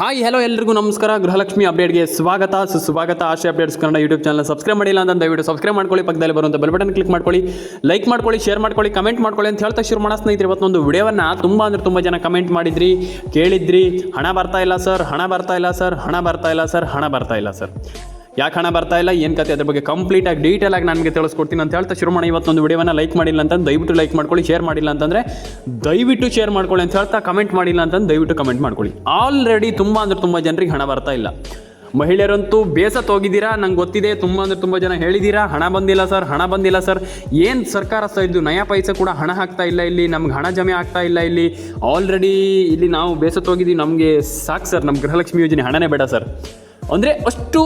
Hi hello ಎಲ್ಲರಿಗೂ ನಮಸ್ಕಾರ. ಗೃಹಲಕ್ಷ್ಮಿ ಅಪ್ಡೇಟ್ಗೆ ಸ್ವಾಗತ. ಸುಸ್ವಾಗತ. Ashe updates Kannada YouTube channel subscribe ಮಾಡಿಲ್ಲ ಅಂತ ದಯವಿಟ್ಟು ಸಬ್ಸ್ಕ್ರೈಬ್ ಮಾಡ್ಕೊಳ್ಳಿ. ಪಕ್ಕದಲ್ಲಿ ಬರುವಂಥ ಬೆಲ್ ಬಟನ್ ಕ್ಲಿಕ್ ಮಾಡ್ಕೊಳ್ಳಿ. ಲೈಕ್ ಮಾಡ್ಕೊಳ್ಳಿ ಶೇರ್ ಮಾಡ್ಕೊಳ್ಳಿ ಕಮೆಂಟ್ ಮಾಡ್ಕೊಳ್ಳಿ ಅಂತ ಹೇಳ್ತಾ ಶುರು ಮಾಡೋ ಸ್ನೇಹಿತರೆ. ಇವತ್ತೊಂದು ವಿಡಿಯೋವನ್ನು ತುಂಬ ಅಂದರೆ ತುಂಬ ಜನ ಕಮೆಂಟ್ ಮಾಡಿದ್ರಿ, ಕೇಳಿದ್ರಿ. ಹಣ ಬರ್ತಾ ಇಲ್ಲ ಸರ್ ಹಣ ಬರ್ತಾ ಇಲ್ಲ ಸರ್ ಹಣ ಬರ್ತಾ ಇಲ್ಲ ಸರ್ ಹಣ ಬರ್ತಾ ಇಲ್ಲ ಸರ್ ಯಾಕೆ ಹಣ ಬರ್ತಾ ಇಲ್ಲ? ಏನು ಕತೆ? ಅದ್ರ ಬಗ್ಗೆ ಕಂಪ್ಲೀಟ್ ಆಗಿ ಡೀಟೇಲ್ ಆಗಿ ನನಗೆ ತಿಳಿಸ್ಕೊಡ್ತೀನಿ ಅಂತ ಹೇಳ್ತಾ ಶುರು ಮಾಡಿ ಇವತ್ತೊಂದು ವಿಡಿಯೋನ ಲೈಕ್ ಮಾಡಿಲ್ಲ ಅಂತಂದು ದಯವಿಟ್ಟು ಲೈಕ್ ಮಾಡ್ಕೊಳ್ಳಿ ಶೇರ್ ಮಾಡಿಲ್ಲ ಅಂತಂದರೆ ದಯವಿಟ್ಟು ಶೇರ್ ಮಾಡ್ಕೊಳ್ಳಿ ಅಂತ ಹೇಳ್ತಾ ಕಮೆಂಟ್ ಮಾಡಿಲ್ಲ ಅಂತಂದು ದಯವಿಟ್ಟು ಕಮೆಂಟ್ ಮಾಡ್ಕೊಳ್ಳಿ. ಆಲ್ರೆಡಿ ತುಂಬ ಅಂದರೆ ತುಂಬ ಜನರಿಗೆ ಹಣ ಬರ್ತಾ ಇಲ್ಲ. ಮಹಿಳೆಯರಂತೂ ಬೇಸತ್ ಹೋಗಿದ್ದೀರಾ? ನಂಗೆ ಗೊತ್ತಿದೆ, ತುಂಬ ಅಂದರೆ ತುಂಬ ಜನ ಹೇಳಿದ್ದೀರಾ, ಹಣ ಬಂದಿಲ್ಲ ಸರ್, ಹಣ ಬಂದಿಲ್ಲ ಸರ್. ಏನು ಸರ್ಕಾರ ಸಹ ಇದು ನಯಾ ಪೈಸೆ ಕೂಡ ಹಣ ಹಾಕ್ತಾ ಇಲ್ಲ ಇಲ್ಲಿ, ನಮ್ಗೆ ಹಣ ಜಮೆ ಆಗ್ತಾ ಇಲ್ಲ ಇಲ್ಲಿ. ಆಲ್ರೆಡಿ ಇಲ್ಲಿ ನಾವು ಬೇಸತ್ ಹೋಗಿದ್ದೀವಿ, ನಮಗೆ ಸಾಕು ಸರ್ ನಮ್ಮ ಗೃಹಲಕ್ಷ್ಮಿ ಯೋಜನೆ ಹಣನೇ ಬೇಡ ಸರ್. ಅಂದರೆ ಅಷ್ಟು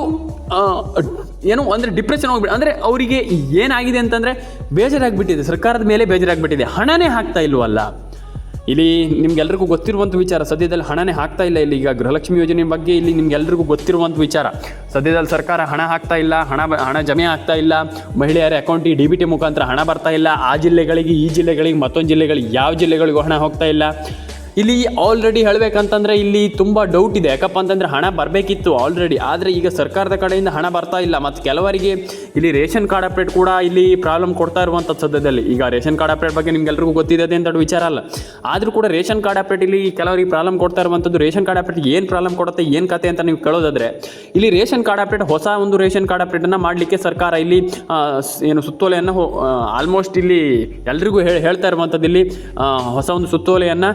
ಏನು ಅಂದರೆ ಡಿಪ್ರೆಷನ್ ಹೋಗ್ಬಿಟ್ಟು ಅಂದರೆ ಅವರಿಗೆ ಏನಾಗಿದೆ ಅಂತಂದರೆ ಬೇಜಾರಾಗ್ಬಿಟ್ಟಿದೆ, ಸರ್ಕಾರದ ಮೇಲೆ ಬೇಜಾರಾಗ್ಬಿಟ್ಟಿದೆ. ಹಣನೇ ಹಾಕ್ತಾ ಇಲ್ವಲ್ಲ? ಇಲ್ಲಿ ನಿಮ್ಗೆಲ್ರಿಗೂ ಗೊತ್ತಿರುವಂಥ ವಿಚಾರ, ಸದ್ಯದಲ್ಲಿ ಹಣನೇ ಹಾಕ್ತಾ ಇಲ್ಲ ಇಲ್ಲಿ. ಈಗ ಗೃಹಲಕ್ಷ್ಮಿ ಯೋಜನೆ ಬಗ್ಗೆ ಇಲ್ಲಿ ನಿಮ್ಗೆಲ್ರಿಗೂ ಗೊತ್ತಿರುವಂಥ ವಿಚಾರ. ಸದ್ಯದಲ್ಲಿ ಸರ್ಕಾರ ಹಣ ಹಾಕ್ತಾ ಇಲ್ಲ, ಹಣ ಹಣ ಜಮೆ ಆಗ್ತಾ ಇಲ್ಲ. ಮಹಿಳೆಯರ ಅಕೌಂಟಿಗೆ ಡಿ ಬಿ ಟಿ ಮುಖಾಂತರ ಹಣ ಬರ್ತಾ ಇಲ್ಲ. ಆ ಜಿಲ್ಲೆಗಳಿಗೆ, ಈ ಜಿಲ್ಲೆಗಳಿಗೆ, ಮತ್ತೊಂದು ಜಿಲ್ಲೆಗಳಿಗೆ, ಯಾವ ಜಿಲ್ಲೆಗಳಿಗೂ ಹಣ ಹೋಗ್ತಾ ಇಲ್ಲ. ಇಲ್ಲಿ ಆಲ್ರೆಡಿ ಹೇಳಬೇಕಂತಂದರೆ ಇಲ್ಲಿ ತುಂಬ ಡೌಟ್ ಇದೆ. ಯಾಕಪ್ಪ ಅಂತಂದ್ರೆ ಹಣ ಬರಬೇಕಿತ್ತು ಆಲ್ರೆಡಿ ಆದರೆ ಈಗ ಸರ್ಕಾರದ ಕಡೆಯಿಂದ ಹಣ ಬರ್ತಾ ಇಲ್ಲ. ಮತ್ತು ಕೆಲವರಿಗೆ ಇಲ್ಲಿ ರೇಷನ್ ಕಾರ್ಡ್ ಅಪ್ಡೇಟ್ ಕೂಡ ಇಲ್ಲಿ ಪ್ರಾಬ್ಲಮ್ ಕೊಡ್ತಾ ಇರುವಂಥ ಸದ್ಯದಲ್ಲಿ. ಈಗ ರೇಷನ್ ಕಾರ್ಡ್ ಅಪ್ಡೇಟ್ ಬಗ್ಗೆ ನಿಮ್ಗೆಲ್ರಿಗೂ ಗೊತ್ತಿದೆ ಅಂತ ವಿಚಾರ ಅಲ್ಲ. ಆದರೂ ಕೂಡ ರೇಷನ್ ಕಾರ್ಡ್ ಅಪ್ಡೇಟ್ ಇಲ್ಲಿ ಕೆಲವರಿಗೆ ಪ್ರಾಬ್ಲಮ್ ಕೊಡ್ತಾ ಇರುವಂಥದ್ದು ರೇಷನ್ ಕಾರ್ಡ್ ಅಪ್ಡೇಟ್ ಏನು ಪ್ರಾಬ್ಲಮ್ ಕೊಡುತ್ತೆ, ಏನು ಕತೆ ಅಂತ ನೀವು ಕೇಳೋದಾದರೆ, ಇಲ್ಲಿ ರೇಷನ್ ಕಾರ್ಡ್ ಅಪ್ಡೇಟ್ ಹೊಸ ಒಂದು ರೇಷನ್ ಕಾರ್ಡ್ ಅಪ್ಡೇಟನ್ನು ಮಾಡಲಿಕ್ಕೆ ಸರ್ಕಾರ ಇಲ್ಲಿ ಏನು ಸುತ್ತೋಲೆಯನ್ನು ಆಲ್ಮೋಸ್ಟ್ ಇಲ್ಲಿ ಎಲ್ರಿಗೂ ಹೇಳಿ ಹೇಳ್ತಾ ಇರುವಂಥದ್ದು ಇಲ್ಲಿ ಹೊಸ ಒಂದು ಸುತ್ತೋಲೆಯನ್ನು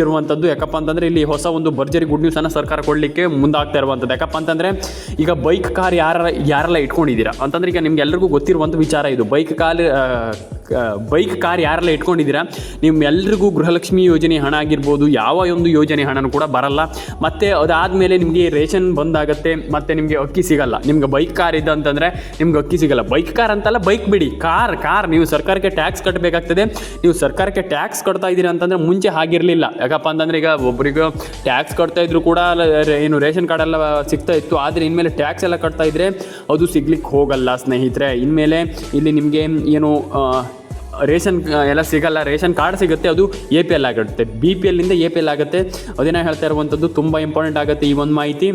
ಹೊರಡಿಸಿರುವಂಥದ್ದು ಯಾಕಪ್ಪ ಅಂತಂದರೆ ಇಲ್ಲಿ ಹೊಸ ಒಂದು ಭರ್ಜರಿ ಗುಡ್ ನ್ಯೂಸನ್ನು ಸರ್ಕಾರ ಕೊಡಲಿಕ್ಕೆ ಮುಂದಾಗ್ತಾ ಇರುವಂಥದ್ದು ಯಾಕಪ್ಪ ಅಂತಂದರೆ ಈಗ ಬೈಕ್ ಕಾರ್ ಯಾರ ಯಾರೆಲ್ಲ ಇಟ್ಕೊಂಡಿದ್ದೀರಾ? ಅಂತಂದ್ರೆ ಈಗ ನಿಮ್ಗೆ ಎಲ್ರಿಗೂ ಗೊತ್ತಿರುವಂಥ ವಿಚಾರ ಇದು. ಬೈಕ್ ಕಾರ್ ಬೈಕ್ ಕಾರ್ ಯಾರೆಲ್ಲ ಇಟ್ಕೊಂಡಿದ್ದೀರಾ? ನಿಮ್ಮೆಲ್ರಿಗೂ ಗೃಹಲಕ್ಷ್ಮಿ ಯೋಜನೆ ಹಣ ಆಗಿರ್ಬೋದು, ಯಾವ ಒಂದು ಯೋಜನೆ ಹಣನೂ ಕೂಡ ಬರಲ್ಲ. ಮತ್ತು ಅದಾದಮೇಲೆ ನಿಮಗೆ ರೇಷನ್ ಬಂದಾಗತ್ತೆ, ಮತ್ತು ನಿಮಗೆ ಅಕ್ಕಿ ಸಿಗಲ್ಲ. ನಿಮ್ಗೆ ಬೈಕ್ ಕಾರ್ ಇದೆ ಅಂತಂದರೆ ನಿಮ್ಗೆ ಅಕ್ಕಿ ಸಿಗಲ್ಲ. ಬೈಕ್ ಕಾರ್ ಅಂತಲ್ಲ ಬೈಕ್ ಬಿಡಿ. ಕಾರ್ ಕಾರ್, ನೀವು ಸರ್ಕಾರಕ್ಕೆ ಟ್ಯಾಕ್ಸ್ ಕಟ್ಟಬೇಕಾಗ್ತದೆ ನೀವು ಸರ್ಕಾರಕ್ಕೆ ಟ್ಯಾಕ್ಸ್ ಕಟ್ತಾ ಇದ್ದೀರಾ ಅಂತಂದರೆ ಮುಂಚೆ ಹಾಗಿರಲಿಲ್ಲ. ಯಾಕಪ್ಪ ಅಂತಂದ್ರೆ ಈಗ ಒಬ್ಬರಿಗೂ ಟ್ಯಾಕ್ಸ್ ಕಟ್ತಾ ಇದ್ರು ಕೂಡ ಏನು ರೇಷನ್ ಕಾರ್ಡ್ ಎಲ್ಲ ಸಿಗ್ತಾ ಇತ್ತು. ಆದ್ರೆ ಇನ್ಮೇಲೆ ಟ್ಯಾಕ್ಸ್ ಎಲ್ಲ ಕಟ್ತಾ ಇದ್ರೆ ಅದು ಸಿಗ್ಲಿಕ್ಕೆ ಹೋಗಲ್ಲ ಸ್ನೇಹಿತರೆ. ಇನ್ಮೇಲೆ ಇಲ್ಲಿ ನಿಮಗೆ ಏನು ರೇಷನ್ ಎಲ್ಲ ಸಿಗಲ್ಲ. ರೇಷನ್ ಕಾರ್ಡ್ ಸಿಗುತ್ತೆ, ಅದು ಎ ಪಿ ಎಲ್ ಆಗುತ್ತೆ. ಬಿ ಪಿ ಎಲ್ಲಿಂದ ಎ ಪಿ ಎಲ್ ಆಗುತ್ತೆ. ಅದೇನೋ ಹೇಳ್ತಾ ಇರುವಂಥದ್ದು ತುಂಬ ಇಂಪಾರ್ಟೆಂಟ್ ಆಗುತ್ತೆ ಈ ಒಂದು ಮಾಹಿತಿ.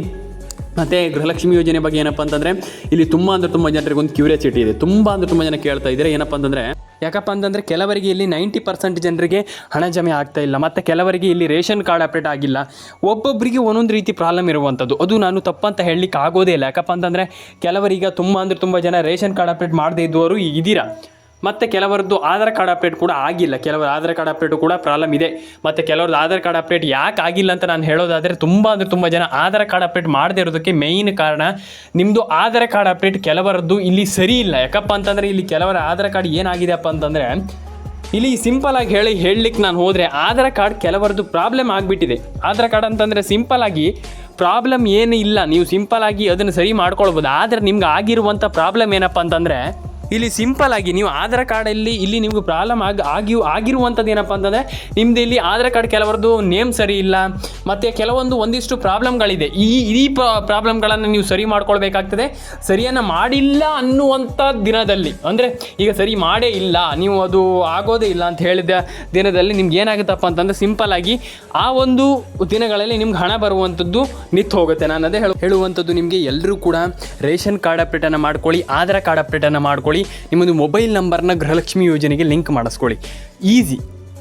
ಮತ್ತು ಗೃಹಲಕ್ಷ್ಮಿ ಯೋಜನೆ ಬಗ್ಗೆ ಏನಪ್ಪ ಅಂತಂದರೆ, ಇಲ್ಲಿ ತುಂಬ ಅಂದರೆ ತುಂಬ ಜನರಿಗೆ ಒಂದು ಕ್ಯೂರಿಯಾಸಿಟಿ ಇದೆ. ತುಂಬ ಅಂದರೆ ತುಂಬ ಜನ ಕೇಳ್ತಾ ಇದ್ದಾರೆ, ಏನಪ್ಪ ಅಂತಂದರೆ, ಯಾಕಪ್ಪ ಅಂತಂದರೆ ಕೆಲವರಿಗೆ ಇಲ್ಲಿ ನೈಂಟಿ ಪರ್ಸೆಂಟ್ ಜನರಿಗೆ ಹಣ ಜಮೆ ಆಗ್ತಾ ಇಲ್ಲ. ಮತ್ತು ಕೆಲವರಿಗೆ ಇಲ್ಲಿ ರೇಷನ್ ಕಾರ್ಡ್ ಅಪ್ಡೇಟ್ ಆಗಿಲ್ಲ. ಒಬ್ಬೊಬ್ಬರಿಗೆ ಒಂದೊಂದು ರೀತಿ ಪ್ರಾಬ್ಲಮ್ ಇರುವಂಥದ್ದು ಅದು ನಾನು ತಪ್ಪಂತ ಹೇಳಲಿಕ್ಕೆ ಆಗೋದೇ ಇಲ್ಲ. ಯಾಕಪ್ಪ ಅಂತಂದರೆ, ಕೆಲವರಿಗೆ ತುಂಬ ಅಂದರೆ ತುಂಬ ಜನ ರೇಷನ್ ಕಾರ್ಡ್ ಅಪ್ಡೇಟ್ ಮಾಡದೇ ಇದ್ದವರು ಇದ್ದೀರಾ? ಮತ್ತು ಕೆಲವರದ್ದು ಆಧಾರ್ ಕಾರ್ಡ್ ಅಪ್ಡೇಟ್ ಕೂಡ ಆಗಿಲ್ಲ. ಕೆಲವರ ಆಧಾರ್ ಕಾರ್ಡ್ ಅಪ್ಡೇಟು ಕೂಡ ಪ್ರಾಬ್ಲಮ್ ಇದೆ. ಮತ್ತು ಕೆಲವ್ರದ್ದು ಆಧಾರ್ ಕಾರ್ಡ್ ಅಪ್ಡೇಟ್ ಯಾಕೆ ಆಗಿಲ್ಲ ಅಂತ ನಾನು ಹೇಳೋದಾದರೆ ತುಂಬ ಅಂದರೆ ತುಂಬ ಜನ ಆಧಾರ್ ಕಾರ್ಡ್ ಅಪ್ಡೇಟ್ ಮಾಡದೇ ಇರೋದಕ್ಕೆ ಮೇಯ್ನ್ ಕಾರಣ ನಿಮ್ಮದು ಆಧಾರ್ ಕಾರ್ಡ್ ಅಪ್ಡೇಟ್ ಕೆಲವರದ್ದು ಇಲ್ಲಿ ಸರಿ ಇಲ್ಲ. ಯಾಕಪ್ಪ ಅಂತಂದರೆ ಇಲ್ಲಿ ಕೆಲವರ ಆಧಾರ್ ಕಾರ್ಡ್ ಏನಾಗಿದೆಯಪ್ಪ ಅಂತಂದರೆ ಇಲ್ಲಿ ಸಿಂಪಲ್ ಆಗಿ ಹೇಳಿ ಹೇಳಲಿಕ್ಕೆ ನಾನು ಹೋದರೆ ಆಧಾರ್ ಕಾರ್ಡ್ ಕೆಲವರದ್ದು ಪ್ರಾಬ್ಲಮ್ ಆಗಿಬಿಟ್ಟಿದೆ. ಆಧಾರ್ ಕಾರ್ಡ್ ಅಂತಂದರೆ ಸಿಂಪಲ್ ಆಗಿ ಪ್ರಾಬ್ಲಮ್ ಏನು ಇಲ್ಲ. ನೀವು ಸಿಂಪಲ್ ಆಗಿ ಅದನ್ನು ಸರಿ ಮಾಡ್ಕೊಳ್ಬೋದು. ಆದರೆ ನಿಮ್ಗೆ ಆಗಿರುವಂಥ ಪ್ರಾಬ್ಲಮ್ ಏನಪ್ಪ ಅಂತಂದರೆ ಇಲ್ಲಿ ಸಿಂಪಲ್ ಆಗಿ ನೀವು ಆಧಾರ್ ಕಾರ್ಡಲ್ಲಿ ಇಲ್ಲಿ ನಿಮ್ಗೆ ಪ್ರಾಬ್ಲಮ್ ಆಗಿ ಆಗಿ ಆಗಿರುವಂಥದ್ದು ಏನಪ್ಪ ಅಂತಂದರೆ ನಿಮ್ದು ಇಲ್ಲಿ ಆಧಾರ್ ಕಾರ್ಡ್ ಕೆಲವರದ್ದು ನೇಮ್ ಸರಿ ಇಲ್ಲ, ಮತ್ತು ಕೆಲವೊಂದು ಒಂದಿಷ್ಟು ಪ್ರಾಬ್ಲಮ್ಗಳಿದೆ. ಈ ಈ ಪ್ರಾಬ್ಲಮ್ಗಳನ್ನು ನೀವು ಸರಿ ಮಾಡ್ಕೊಳ್ಬೇಕಾಗ್ತದೆ. ಸರಿಯನ್ನು ಮಾಡಿಲ್ಲ ಅನ್ನುವಂಥ ದಿನದಲ್ಲಿ, ಅಂದರೆ ಈಗ ಸರಿ ಮಾಡೇ ಇಲ್ಲ, ನೀವು ಅದು ಆಗೋದೇ ಇಲ್ಲ ಅಂತ ಹೇಳಿದ ದಿನದಲ್ಲಿ ನಿಮ್ಗೆ ಏನಾಗುತ್ತಪ್ಪ ಅಂತಂದರೆ ಸಿಂಪಲ್ ಆಗಿ ಆ ಒಂದು ದಿನಗಳಲ್ಲಿ ನಿಮ್ಗೆ ಹಣ ಬರುವಂಥದ್ದು ನಿಂತು ಹೋಗುತ್ತೆ. ನಾನು ಅದೇ ಹೇಳು, ಹೇಳುವಂಥದ್ದು ನಿಮಗೆ ಎಲ್ಲರೂ ಕೂಡ ರೇಷನ್ ಕಾರ್ಡ್ ಅಪ್ಡೇಟನ್ನು ಮಾಡ್ಕೊಳ್ಳಿ, ಆಧಾರ್ ಕಾರ್ಡ್ ಅಪ್ಡೇಟನ್ನು ಮಾಡ್ಕೊಳ್ಳಿ. ನಿಮ್ಮದು ಮೊಬೈಲ್ ನಂಬರ್ನ ಗೃಹಲಕ್ಷ್ಮಿ ಯೋಜನೆಗೆ ಲಿಂಕ್ ಮಾಡಿಸ್ಕೊಳ್ಳಿ. ಈಸಿ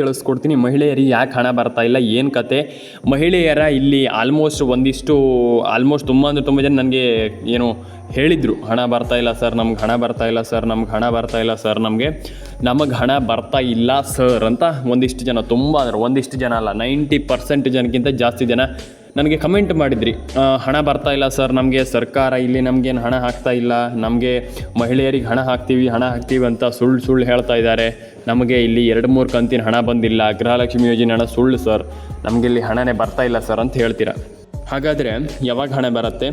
ತಿಳಿಸ್ಕೊಡ್ತೀನಿ. ಮಹಿಳೆಯರಿಗೆ ಯಾಕೆ ಹಣ ಬರ್ತಾ ಇಲ್ಲ, ಏನು ಕತೆ? ಮಹಿಳೆಯರ ಇಲ್ಲಿ ಆಲ್ಮೋಸ್ಟ್ ಒಂದಿಷ್ಟು ಆಲ್ಮೋಸ್ಟ್ ತುಂಬ ಅಂದರೆ ತುಂಬ ಜನ ನನಗೆ ಏನು ಹೇಳಿದರು, ಹಣ ಬರ್ತಾ ಇಲ್ಲ ಸರ್, ನಮ್ಗೆ ಹಣ ಬರ್ತಾ ಇಲ್ಲ ಸರ್, ನಮ್ಗೆ ಹಣ ಬರ್ತಾ ಇಲ್ಲ ಸರ್, ನಮಗೆ ನಮಗೆ ಹಣ ಬರ್ತಾ ಇಲ್ಲ ಸರ್ ಅಂತ ಒಂದಿಷ್ಟು ಜನ, ತುಂಬ ಅಂದರೆ ಒಂದಿಷ್ಟು ಜನ ಅಲ್ಲ, ನೈಂಟಿ ಪರ್ಸೆಂಟ್ ಜನಕ್ಕಿಂತ ಜಾಸ್ತಿ ಜನ ನನಗೆ ಕಮೆಂಟ್ ಮಾಡಿದ್ರಿ. ಹಣ ಬರ್ತಾ ಇಲ್ಲ ಸರ್, ನಮಗೆ ಸರ್ಕಾರ ಇಲ್ಲಿ ನಮಗೇನು ಹಣ ಹಾಕ್ತಾ ಇಲ್ಲ, ನಮಗೆ ಮಹಿಳೆಯರಿಗೆ ಹಣ ಹಾಕ್ತೀವಿ ಹಣ ಹಾಕ್ತೀವಿ ಅಂತ ಸುಳ್ಳು ಸುಳ್ಳು ಹೇಳ್ತಾ ಇದ್ದಾರೆ. ನಮಗೆ ಇಲ್ಲಿ ಎರಡು ಮೂರು ಕಂತಿನ ಹಣ ಬಂದಿಲ್ಲ, ಗೃಹಲಕ್ಷ್ಮಿ ಯೋಜನೆ ಹಣ ಸುಳ್ಳು ಸರ್. ನಮಗೆ ಇಲ್ಲಿ ಹಣನೇ ಬರ್ತಾ ಇಲ್ಲ ಸರ್ ಅಂತ ಹೇಳ್ತೀರಾ? ಹಾಗಾದರೆ ಯಾವಾಗ ಹಣ ಬರುತ್ತೆ?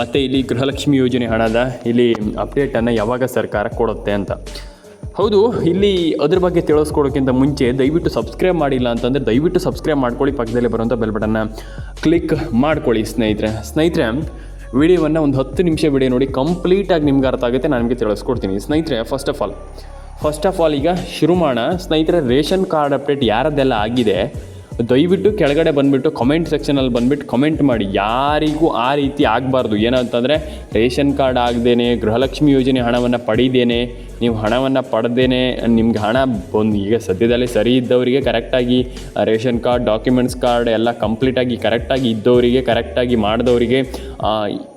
ಮತ್ತು ಇಲ್ಲಿ ಗೃಹಲಕ್ಷ್ಮಿ ಯೋಜನೆ ಹಣದ ಇಲ್ಲಿ ಅಪ್ಡೇಟನ್ನು ಯಾವಾಗ ಸರ್ಕಾರ ಕೊಡುತ್ತೆ ಅಂತ? ಹೌದು, ಇಲ್ಲಿ ಅದ್ರ ಬಗ್ಗೆ ತಿಳಿಸ್ಕೊಡೋಕ್ಕಿಂತ ಮುಂಚೆ ದಯವಿಟ್ಟು ಸಬ್ಸ್ಕ್ರೈಬ್ ಮಾಡಿಲ್ಲ ಅಂತಂದರೆ ದಯವಿಟ್ಟು ಸಬ್ಸ್ಕ್ರೈಬ್ ಮಾಡ್ಕೊಳ್ಳಿ, ಪಕ್ಕದಲ್ಲಿ ಬರುವಂಥ ಬೆಲ್ ಬಟನ್ನ ಕ್ಲಿಕ್ ಮಾಡ್ಕೊಳ್ಳಿ ಸ್ನೇಹಿತರೆ. ಸ್ನೇಹಿತರೆ, ವಿಡಿಯೋವನ್ನು ಒಂದು ಹತ್ತು ನಿಮಿಷ ವಿಡಿಯೋ ನೋಡಿ ಕಂಪ್ಲೀಟಾಗಿ ನಿಮ್ಗೆ ಅರ್ಥ ಆಗುತ್ತೆ, ನಾನು ನಿಮಗೆ ತಿಳಿಸ್ಕೊಡ್ತೀನಿ. ಸ್ನೇಹಿತರೆ first of all first of all ಈಗ ಶುರು ಮಾಡೋಣ ಸ್ನೇಹಿತರೆ, ರೇಷನ್ ಕಾರ್ಡ್ ಅಪ್ಡೇಟ್ ಯಾರದ್ದೆಲ್ಲ ಆಗಿದೆ? ದಯವಿಟ್ಟು ಕೆಳಗಡೆ ಬಂದುಬಿಟ್ಟು ಕಮೆಂಟ್ ಸೆಕ್ಷನಲ್ಲಿ ಬಂದುಬಿಟ್ಟು ಕಮೆಂಟ್ ಮಾಡಿ. ಯಾರಿಗೂ ಆ ರೀತಿ ಆಗಬಾರ್ದು. ಏನಂತಂದರೆ, ರೇಷನ್ ಕಾರ್ಡ್ ಆಗದೇನೆ, ಗೃಹಲಕ್ಷ್ಮಿ ಯೋಜನೆ ಹಣವನ್ನು ಪಡೀದೇನೆ, ನೀವು ಹಣವನ್ನು ಪಡೆದೇನೆ, ನಿಮ್ಗೆ ಹಣ ಬಂದು, ಈಗ ಸದ್ಯದಲ್ಲಿ ಸರಿ ಇದ್ದವರಿಗೆ ಕರೆಕ್ಟಾಗಿ ರೇಷನ್ ಕಾರ್ಡ್ ಡಾಕ್ಯುಮೆಂಟ್ಸ್ ಕಾರ್ಡ್ ಎಲ್ಲ ಕಂಪ್ಲೀಟಾಗಿ ಕರೆಕ್ಟಾಗಿ ಇದ್ದವರಿಗೆ ಕರೆಕ್ಟಾಗಿ ಮಾಡಿದವರಿಗೆ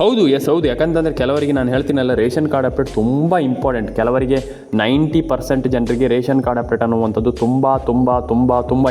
ಹೌದು ಎಸ್ ಹೌದು. ಯಾಕಂತಂದರೆ ಕೆಲವರಿಗೆ ನಾನು ಹೇಳ್ತೀನಲ್ಲ, ರೇಷನ್ ಕಾರ್ಡ್ ಅಪ್ಡೇಟ್ ತುಂಬ ಇಂಪಾರ್ಟೆಂಟ್ ಕೆಲವರಿಗೆ ನೈಂಟಿ ಪರ್ಸೆಂಟ್ ಜನರಿಗೆ ರೇಷನ್ ಕಾರ್ಡ್ ಅಪ್ಡೇಟ್ ಅನ್ನುವಂಥದ್ದು ತುಂಬ ತುಂಬ ತುಂಬ ತುಂಬ